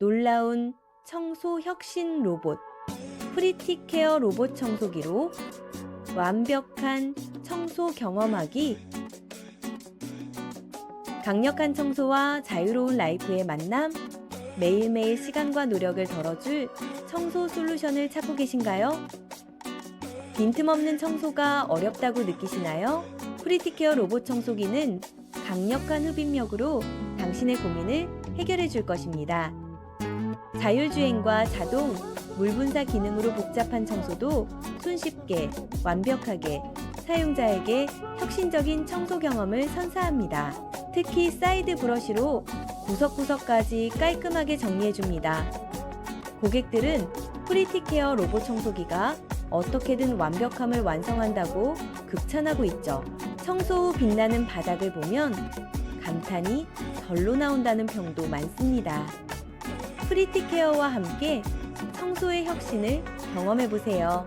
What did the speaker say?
놀라운 청소 혁신 로봇 프리티케어 로봇 청소기로 완벽한 청소 경험하기 강력한 청소와 자유로운 라이프의 만남 매일매일 시간과 노력을 덜어줄 청소 솔루션을 찾고 계신가요? 빈틈없는 청소가 어렵다고 느끼시나요? 프리티케어 로봇 청소기는 강력한 흡입력으로 당신의 고민을 해결해 줄 것입니다. 자율주행과 자동, 물분사 기능으로 복잡한 청소도 손쉽게, 완벽하게 사용자에게 혁신적인 청소 경험을 선사합니다. 특히 사이드 브러쉬로 구석구석까지 깔끔하게 정리해줍니다. 고객들은 프리티케어 로봇 청소기가 어떻게든 완벽함을 완성한다고 극찬하고 있죠. 청소 후 빛나는 바닥을 보면 감탄이 절로 나온다는 평도 많습니다. 프리티케어와 함께 청소의 혁신을 경험해 보세요.